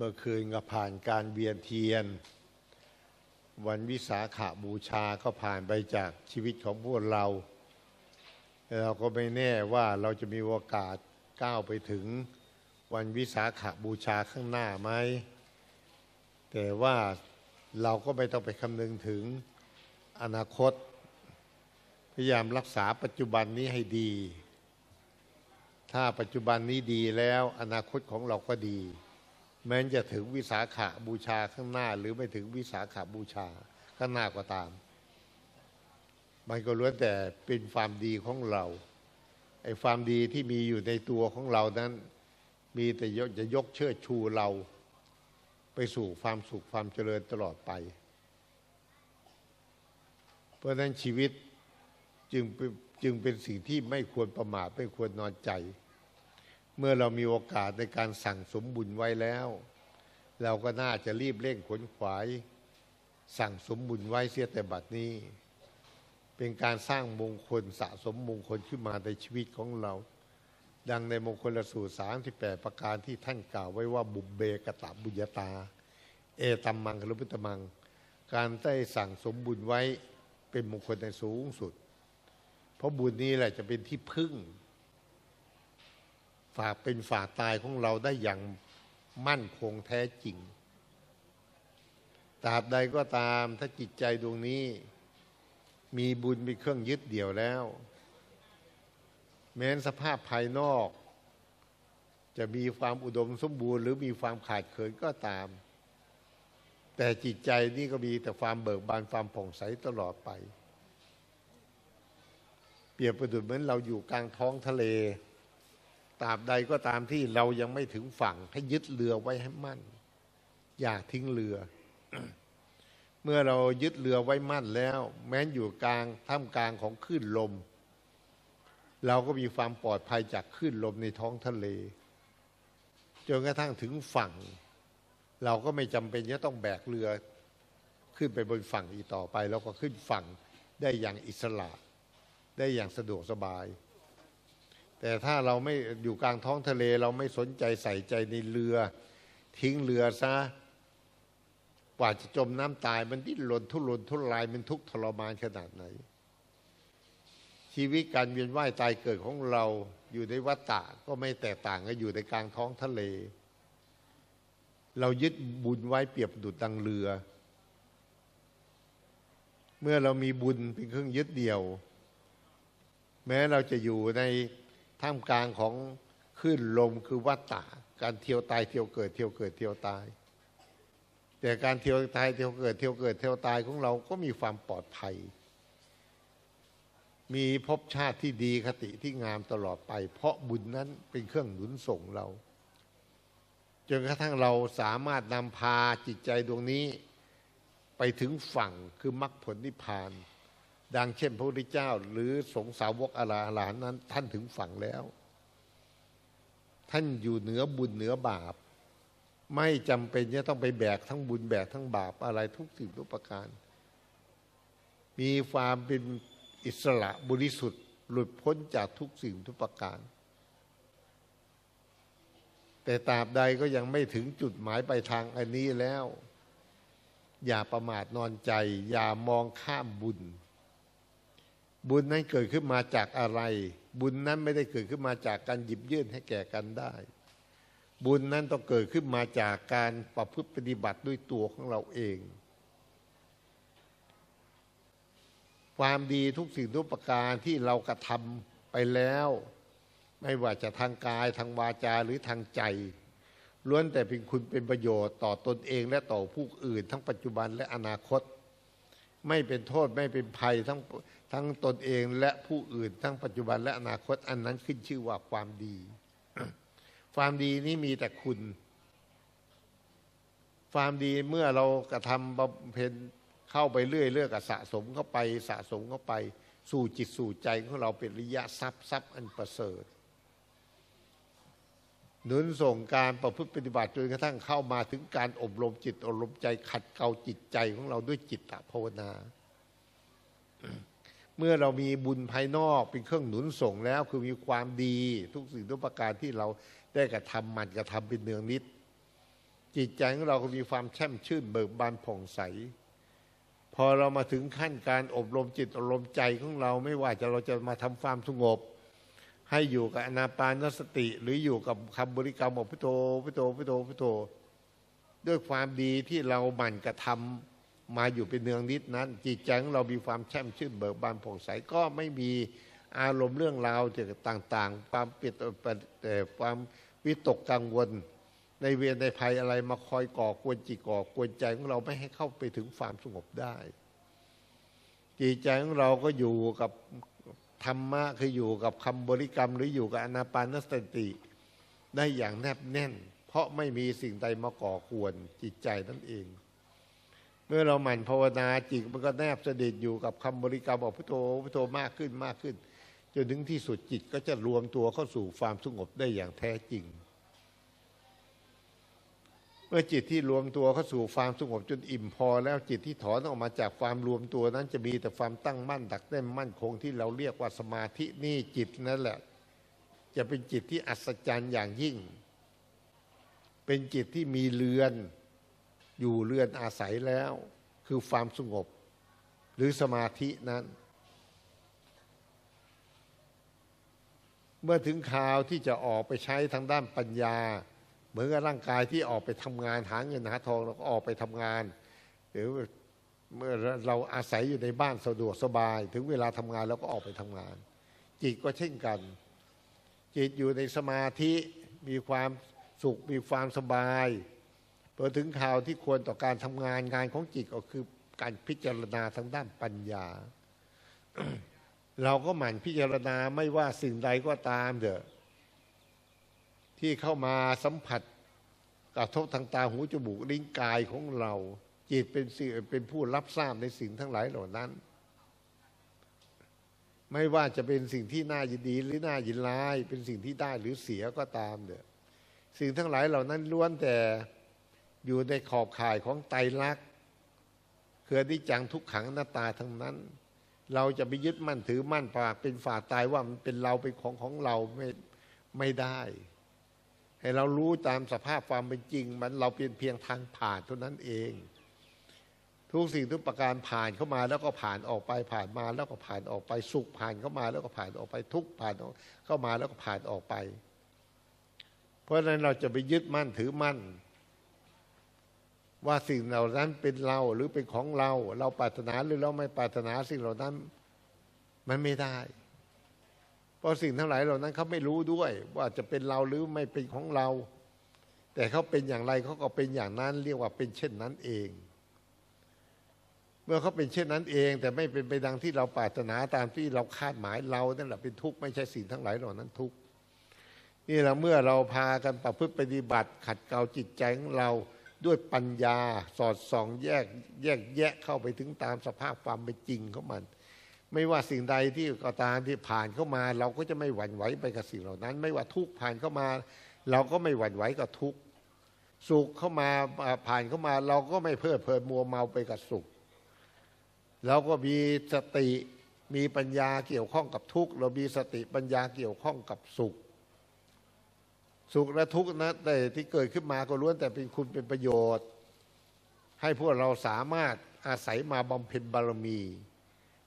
เมื่อคืนก็ผ่านการเวียนเทียน วันวิสาขาบูชาก็ผ่านไปจากชีวิตของพวกเรา เราก็ไม่แน่ว่าเราจะมีโอกาสก้าวไปถึงวันวิสาขาบูชาข้างหน้าไหม แต่ว่าเราก็ไม่ต้องไปคำนึงถึงอนาคต พยายามรักษาปัจจุบันนี้ให้ดี ถ้าปัจจุบันนี้ดีแล้วอนาคตของเราก็ดี แม้จะถึงวิสาขาบูชาข้างหน้า หรือไม่ถึงวิสาขาบูชาข้างหน้าก็ตาม มันก็ล้วนแต่เป็นความดีของเราไอ้ความดีที่มีอยู่ในตัวของเรานั้น มีแต่จะยกเชิดชูเรา ไปสู่ความสุขความเจริญตลอดไป เพราะนั้นชีวิตจึงจึงเป็นสิ่งที่ไม่ควรประมาทไม่ควรนอนใจ เมื่อเรามีโอกาสในการสั่งสมบุญไว้แล้ว เราก็น่าจะรีบเร่งขนขวาย สั่งสมบุญไว้เสียแต่บัดนี้ เป็นการสร้างมงคลสะสมมงคลขึ้นมาในชีวิตของเรา ดังในมงคลสูตรสามที่แปประการที่ท่านกล่าวไว้ว่าบุบเบกตะบุญญาตา เอตัมมังหรือพุตมัง การได้สั่งสมบุญไว้เป็นมงคลในสูงสุด เพราะบุญนี้แหละจะเป็นที่พึ่ง ฝากเป็นฝากตายของเราได้อย่างมั่นคงแท้จริงตราบใดก็ตามถ้าจิตใจดวงนี้ มีบุญเป็นเครื่องยึดเดี่ยวแล้ว แม้นสภาพภายนอก จะมีความอุดมสมบูรณ์ หรือมีความขาดเขินก็ตาม แต่จิตใจนี่ก็มีแต่ความเบิกบานความผ่องใสตลอดไป เปรียบประดุจเหมือนเราอยู่กลางท้องทะเล ตราบใดก็ตามที่เรายังไม่ถึงฝั่ง ให้ยึดเรือไว้ให้มั่น อย่าทิ้งเรือ เมื่อเรายึดเรือไว้มั่นแล้ว แม้นอยู่กลางท่ามกลางของคลื่นลม เราก็มีความปลอดภัยจากคลื่นลมในท้องทะเลจนกระทั่งถึงฝั่ง เราก็ไม่จำเป็นจะต้องแบกเรือขึ้นไปบนฝั่งอีกต่อไปแล้วก็ขึ้นฝั่งได้อย่างอิสระ ได้อย่างสะดวกสบาย แต่ถ้าเราไม่อยู่กลางท้องทะเล เราไม่สนใจใส่ใจในเรือ ทิ้งเรือซะกว่าจะจมน้ำตายมันดิ้นรนทุรนทุรายมันทุกทรมานขนาดไหน ชีวิตการเวียนว่ายตายเกิดของเราอยู่ในวัฏฏะก็ไม่แตกต่างกันอยู่ในกลางท้องทะเล เรายึดบุญไว้เปรียบดุจดังเรือ เมื่อเรามีบุญเป็นเครื่องยึดเดี่ยว แม้เราจะอยู่ใน ท่ามกลางของคลื่นลมคือวัฏฏะการเที่ยวตายเที่ยวเกิดเที่ยวเกิดเที่ยวตาย แต่การเที่ยวตายเที่ยวเกิดเที่ยวเกิดเที่ยวตายของเราก็มีความปลอดภัย มีภพชาติที่ดีคติที่งามตลอดไป เพราะบุญนั้นเป็นเครื่องหนุนส่งเรา จนกระทั่งเราสามารถนำพาจิตใจดวงนี้ ไปถึงฝั่งคือมรรคผลนิพพาน ดังเช่นพระพุทธเจ้า หรือสงสาวกอาลาหลานนั้น ท่านถึงฝั่งแล้ว ท่านอยู่เหนือบุญเหนือบาป ไม่จำเป็นจะต้องไปแบกทั้งบุญแบกทั้งบาปอะไรทุกสิ่งทุกประการ มีความเป็นอิสระบริสุทธิ์ หลุดพ้นจากทุกสิ่งทุกประการ แต่ตราบใดก็ยังไม่ถึงจุดหมายปลายทางอันนี้แล้ว อย่าประมาทนอนใจ อย่ามองข้ามบุญ บุญนั้นเกิดขึ้นมาจากอะไร บุญนั้นไม่ได้เกิดขึ้นมาจากการหยิบยื่นให้แก่กันได้ บุญนั้นต้องเกิดขึ้นมาจากการประพฤติปฏิบัติด้วยตัวของเราเอง ความดีทุกสิ่งทุกประการที่เรากระทำไปแล้ว ไม่ว่าจะทางกายทางวาจาหรือทางใจล้วนแต่เป็นคุณเป็นประโยชน์ต่อตนเองและต่อผู้อื่น ทั้งปัจจุบันและอนาคต ไม่เป็นโทษไม่เป็นภัยทั้ง ทั้งตนเองและผู้อื่นทั้งปัจจุบันและอนาคตอันนั้นขึ้นชื่อว่าความดี ความดีนี้มีแต่คุณ ความดีเมื่อเรากระทำบำเพ็ญเข้าไปเรื่อยเรื่อยกับสะสมเข้าไปสะสมเข้าไป สู่จิตสู่ใจของเราเป็นระยะทรัพย์ทรัพย์อันประเสริฐหนุนส่งการประพฤติปฏิบัติจนกระทั่งเข้ามาถึงการอบรมจิตอบรมใจขัดเกลาจิตใจของเราด้วยจิตภาวนา เมื่อเรามีบุญภายนอกเป็นเครื่องหนุนส่งแล้ว คือมีความดีทุกสิ่งทุกประการที่เราได้กระทำมันกระทำเป็นเนืองนิด จิตใจของเราก็มีความแช่มชื่นเบิกบานผ่องใส พอเรามาถึงขั้นการอบรมจิตอบรมใจของเราไม่ว่าจะเราจะมาทำความสงบ ให้อยู่กับอนาปานสติ หรืออยู่กับคำบริกรรมของพุทโธพุทโธพุทโธพุทโธด้วยความดีที่เราหมั่นกระทำ มาอยู่เป็นเนืองนิดนั้น จิตใจของเรามีความแช่มชื่นเบิกบานผ่องใสก็ไม่มีอารมณ์เรื่องราวต่างๆ ความปลี่ยนแต่ความวิตกกังวล ในเวียนในภัยอะไรมาคอยก่อกวนจิตก่อกวนใจของเราไม่ให้เข้าไปถึงความสงบได้ จิตใจของเราก็อยู่กับธรรมะคืออยู่กับคำบริกรรม หรืออยู่กับอนาปานสติ ได้อย่างแนบแน่น เพราะไม่มีสิ่งใดมาก่อกวนจิตใจนั่นเอง เมื่อเราหมั่นภาวนาจิตมันก็แนบสดิดอยู่กับคำบริกรรมบอกพุทโธพุทโธมากขึ้นมากขึ้นจนถึงที่สุดจิตก็จะรวมตัวเข้าสู่ความสงบได้อย่างแท้จริง เมื่อจิตที่รวมตัวเข้าสู่ความสงบจนอิ่มพอ แล้วจิตที่ถอนออกมาจากความรวมตัวนั้นจะมีแต่ความตั้งมั่นดักแน่นมั่นคงที่เราเรียกว่าสมาธินี่จิตนั่นแหละ จะเป็นจิตที่อัศจรรย์อย่างยิ่ง เป็นจิตที่มีเรือน อยู่เรือนอาศัยแล้ว คือความสงบ หรือสมาธินั้น เมื่อถึงคราวที่จะออกไปใช้ทางด้านปัญญา เหมือนกับร่างกายที่ออกไปทำงานหาเงินหาทองเราก็ออกไปทำงาน หรือเมื่อเราอาศัยอยู่ในบ้านสะดวกสบาย ถึงเวลาทำงานเราก็ออกไปทำงาน จิตก็เช่นกัน จิตอยู่ในสมาธิมีความสุขมีความสบาย พอถึงข่าวที่ควรต่อการทำงานงานของจิตก็คือการพิจารณาทางด้านปัญญา เราก็หมั่นพิจารณาไม่ว่าสิ่งใดก็ตามเถอะที่เข้ามาสัมผัสกระทบทางตาหูจมูกลิ้นกายของเรา จิตเป็นสิ่งเป็นผู้รับทราบในสิ่งทั้งหลายเหล่านั้น ไม่ว่าจะเป็นสิ่งที่น่ายินดีหรือน่ายินร้าย เป็นสิ่งที่ได้หรือเสียก็ตามเถอะสิ่งทั้งหลายเหล่านั้นล้วนแต่ อยู่ในขอบข่ายของไตรลักษณ์คือดิจังทุกขังหน้าตาทั้งนั้น เราจะไปยึดมั่นถือมั่นปากเป็นฝ่าตายว่ามันเป็นเราเป็นของของเราไม่ไม่ได้ ให้เรารู้ตามสภาพความเป็นจริง มันเราเป็นเพียงทางผ่านเท่านั้นเอง ทุกสิ่งทุกประการผ่านเข้ามาแล้วก็ผ่านออกไปผ่านมาแล้วก็ผ่านออกไปสุขผ่านเข้ามาแล้วก็ผ่านออกไปทุกผ่านเข้ามาแล้วก็ผ่านออกไป เพราะฉะนั้นเราจะไปยึดมั่นถือมั่น ว่าสิ่งเหล่านั้นเป็นเราหรือเป็นของเรา เราปรารถนาหรือเราไม่ปรารถนาสิ่งเหล่านั้นมันไม่ได้ เพราะสิ่งทั้งหลายเหล่านั้นเขาไม่รู้ด้วย ว่าจะเป็นเราหรือไม่เป็นของเรา แต่เขาเป็นอย่างไรเขาก็เป็นอย่างนั้น เรียกว่าเป็นเช่นนั้นเอง เมื่อเขาเป็นเช่นนั้นเอง แต่ไม่เป็นไปดังที่เราปรารถนาตามที่เราคาดหมายเรานั่นแหละเป็นทุกข์ไม่ใช่สิ่งทั้งหลายเหล่านั้นทุกข์นี่แหละเมื่อเราพากันประพฤติปฏิบัติ ขัดเกลาจิตใจของเรา ด้วยปัญญาสอดส่องแยกแยกแยะเข้าไปถึงตามสภาพความเป็นจริงของมัน ไม่ว่าสิ่งใดที่ก็ตามที่ผ่านเข้ามา เราก็จะไม่หวั่นไหวไปกับสิ่งเหล่านั้น ไม่ว่าทุกผ่านเข้ามา เราก็ไม่หวั่นไหวกับทุกสุขเข้ามาผ่านเข้ามา เราก็ไม่เพลิดเพลินมัวเมาไปกับสุข เราก็มีสติมีปัญญาเกี่ยวข้องกับทุกเรามีสติปัญญาเกี่ยวข้องกับสุข สุขและทุกข์นะแต่ที่เกิดขึ้นมาก็ล้วนแต่เป็นคุณเป็นประโยชน์ ให้พวกเราสามารถอาศัยมาบำเพ็ญบารมี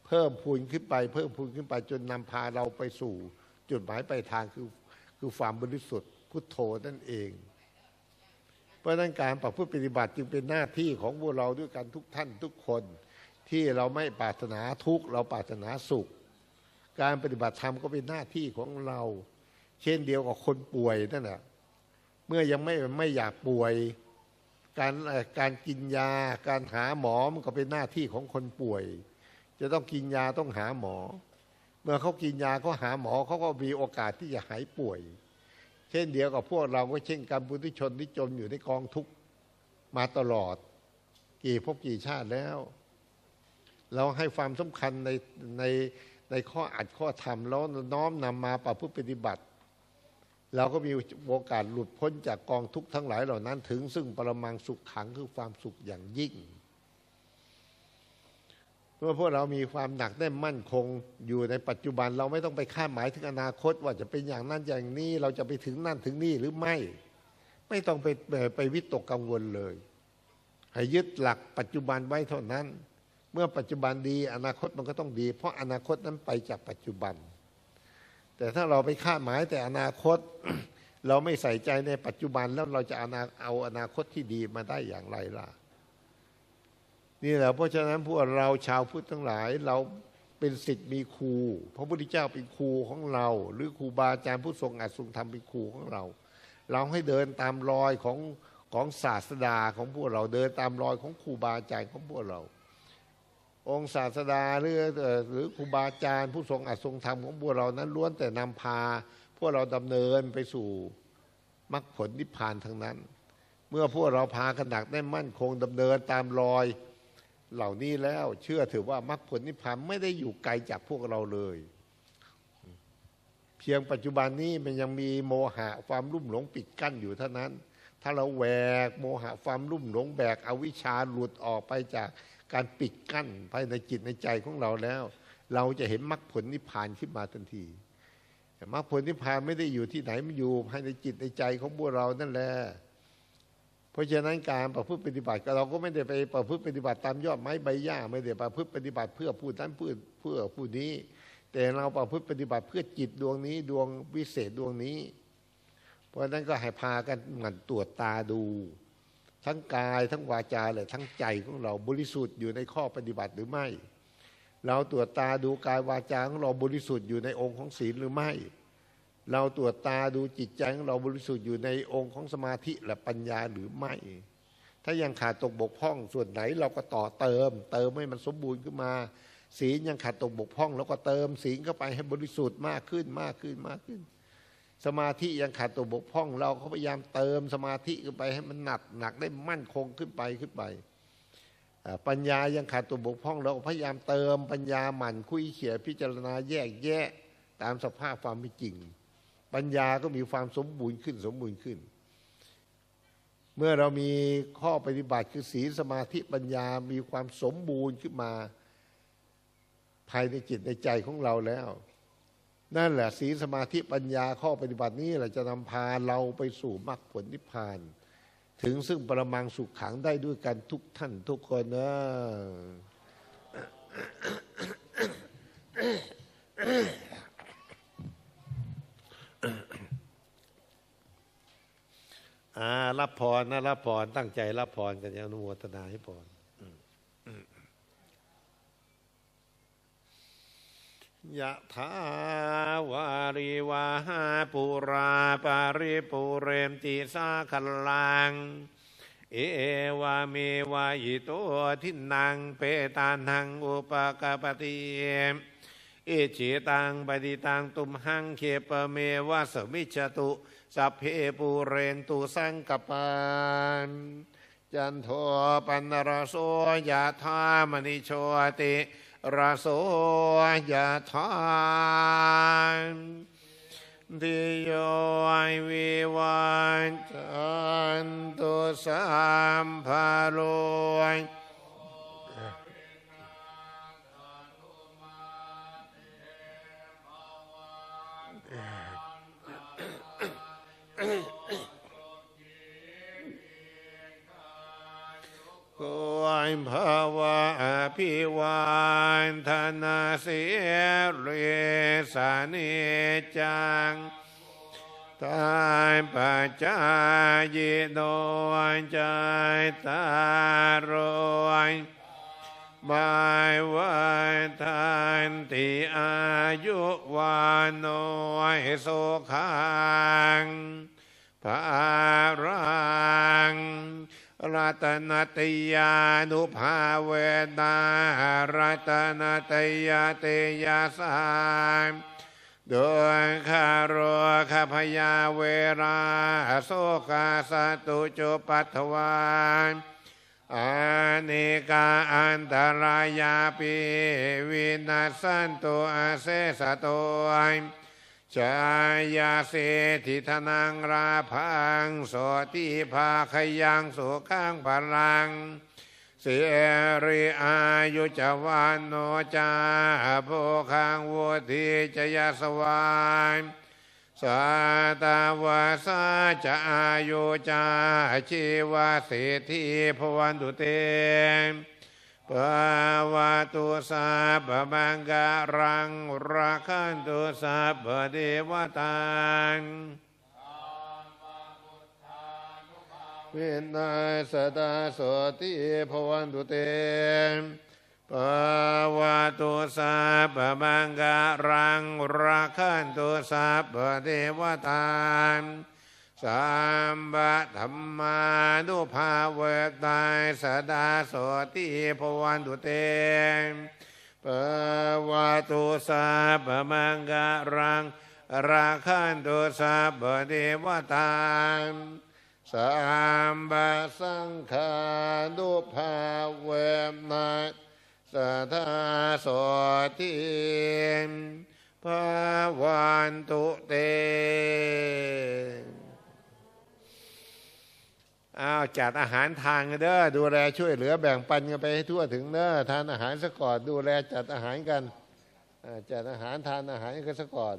เพิ่มพูนขึ้นไป เพิ่มพูนขึ้นไปจนนำพาเราไปสู่จุดหมายปลายทางคือคือความบริสุทธิ์พุทโธนั่นเอง เพราะนั้นการประพฤติปฏิบัติจึงเป็นหน้าที่ของพวกเราด้วยกันทุกท่านทุกคน ที่เราไม่ปรารถนาทุกข์เราปรารถนาสุข การปฏิบัติธรรมก็เป็นหน้าที่ของเรา เช่นเดียวกับคนป่วยนั่นแหละเมื่อยังไม่ไม่อยากป่วย การการกินยา การหาหมอมันก็เป็นหน้าที่ของคนป่วย จะต้องกินยาต้องหาหมอ เมื่อเขากินยาเขาหาหมอเขาก็มีโอกาสที่จะหายป่วย เช่นเดียวกับพวกเราก็เช่นกันบุตุชนที่จมอยู่ในกองทุกข์มาตลอด กี่พบกี่ชาติแล้ว เราให้ความสำคัญในในในข้ออัดข้อธรรมแล้วน้อมนำมาประพฤติปฏิบัติ เราก็มีโอกาสหลุดพ้นจากกองทุกข์ทั้งหลายเหล่านั้น ถึงซึ่งปรมังสุขขังคือความสุขอย่างยิ่งเมื่อพวกเรามีความหนักแน่นมั่นคงอยู่ในปัจจุบันเราไม่ต้องไปคาดหมายถึงอนาคต ว่าจะเป็นอย่างนั้นอย่างนี้เราจะไปถึงนั่นถึงนี่หรือไม่ ไม่ต้องไปไปวิตกกังวลเลย ให้ยึดหลักปัจจุบันไว้เท่านั้น เมื่อปัจจุบันดีอนาคตมันก็ต้องดี เพราะอนาคตนั้นไปจากปัจจุบัน แต่ถ้าเราไปคาดหมายแต่อนาคต เราไม่ใส่ใจในปัจจุบันแล้วเราจะเอาอนาคตที่ดีมาได้อย่างไรล่ะ นี่แหละเพราะฉะนั้นพวกเราชาวพุทธทั้งหลายเราเป็นสิทธิ์มีครูพระพุทธเจ้าเป็นครูของเรา หรือครูบาอาจารย์ผู้ทรงอัดทรงธรรมเป็นครูของเรา เราให้เดินตามรอยของของศาสดาของพวกเราเดินตามรอยของครูบาอาจารย์ของพวกเรา องค์ศาสดาหรือหรือครูบาอาจารย์ ผู้ทรงอัดทรงธรรมของพวกเรานั้นล้วนแต่นำพา พวกเราดำเนินไปสู่มรรคผลนิพพานทั้งนั้น เมื่อพวกเราพาขนักได้มั่นคงดำเนินตามรอยเหล่านี้แล้วเชื่อถือว่ามรรคผลนิพพานไม่ได้อยู่ไกลจากพวกเราเลย เพียงปัจจุบันนี้มันยังมีโมหะความรุ่มหลงปิดกั้นอยู่เท่านั้น ถ้าเราแหวกโมหะความรุ่มหลงแบกอวิชชาหลุดออกไปจาก การปิดกั้นภายในจิตในใจของเราแล้ว เราจะเห็นมรรคผลนิพพานขึ้นมาทันทีมรรคผลนิพพานไม่ได้อยู่ที่ไหนมันอยู่ภายในจิตในใจของพวกเรานั่นแหละเพราะฉะนั้นการประพฤติปฏิบัติเราก็ไม่ได้ไปประพฤติปฏิบัติตามยอดไม้ใบหญ้าไม่ได้ประพฤติปฏิบัติเพื่อผู้นั้นเพื่อเพื่อผู้นี้ แต่เราประพฤติปฏิบัติเพื่อจิตดวงนี้ดวงวิเศษดวงนี้ เพราะฉะนั้นก็ให้พากันหมั่นตรวจตาดู ทั้งกายทั้งวาจาเลยทั้งใจของเราบริสุทธิ์อยู่ในข้อปฏิบัติหรือไม่ เราตรวจตาดูกายวาจาของเราบริสุทธิ์อยู่ในองค์ของศีลหรือไม่ เราตรวจตาดูจิตใจของเราบริสุทธิ์อยู่ในองค์ของสมาธิและปัญญาหรือไม่ ถ้ายังขาดตกบกพร่องส่วนไหนเราก็ต่อเติม เติมให้มันสมบูรณ์ขึ้นมาศีลยังขาดตกบกพร่องเราก็เติมศีลเข้าไปให้บริสุทธิ์มากขึ้นมากขึ้นมากขึ้น สมาธิยังขาดตกบกพร่อง เราก็พยายามเติมสมาธิขึ้นไปให้มันหนักหนักได้มั่นคงขึ้นไปขึ้นไปปัญญายังขาดตัวบกพร่อง เราพยายามเติมปัญญาหมั่นคุยเขียพิจารณาแยกแยะตามสภาพความเป็นจริง ปัญญาก็มีความสมบูรณ์ขึ้นสมบูรณ์ขึ้น เมื่อเรามีข้อปฏิบัติคือศีลสมาธิปัญญามีความสมบูรณ์ขึ้นมา ภายในจิตในใจของเราแล้ว นั่นแหละศีลสมาธิปัญญาข้อปฏิบัตินี้แหละจะนำพาเราไปสู่มรรคผลนิพพาน ถึงซึ่งประมังสุขขังได้ด้วยกันทุกท่านทุกคนนะอ่ารับพรนะรับพรตั้งใจรับพรกันอย่างนุโมทนาให้พร ยะถาวาริวาหาปุราปาริปุเรมติสาคัลลัง เอวามีวายิโตทินังเปตานังอุปกปติเอเจตังปฏิตังตุมหังเคปเมวะสมิจตุสัพเพปูเรนตุสังกปาน จันโทปันรโสยะธามณิโชติรโสยะธามดิโยวิวันจันตุสัมภโล ยภาวะพิวันธนาเสียเรสานิจังตายปัจจายโดยใจตารอยบายวันทันติอายุวานโนยโสขังภารัง รัตนตยานุภาเวนารัตนตยาเตยาสามดวงคารคาพยาเวราโสกาสตุจุปัทวานอานิกาอันตรายาปิวินาสันตุอาเสสโต ชายาเสธิธนังราพังโสติภาขยังสุขังพลังเสริอายุจวานโนจาโภคังวุธิจยสวานสาตาวาสาจะอายุจาชีวาสิทธิพวันตุเต ปวาตุสาบมังการังราคันตุสาบเดวตังเวนนายสดาโสติพวันตุเตปวาตุสัพพมังการังราคันตุสัพพเทวตา สัมบะธรรมานุภาเวกตายสดาโสติภวันตุเตปวาตุสัพมังการัง ราคันตุสัพพเทวตานสัมบะสังฆานุภาเวกนายสัทาโสติภาวันตุเต อ้าวจัดอาหารทานกันเด้อดูแลช่วยเหลือแบ่งปันกันไปให้ทั่วถึงเด้อทานอาหารซะก่อนดูแลจัดอาหารกันจัดอาหารทานอาหารกันซะก่อน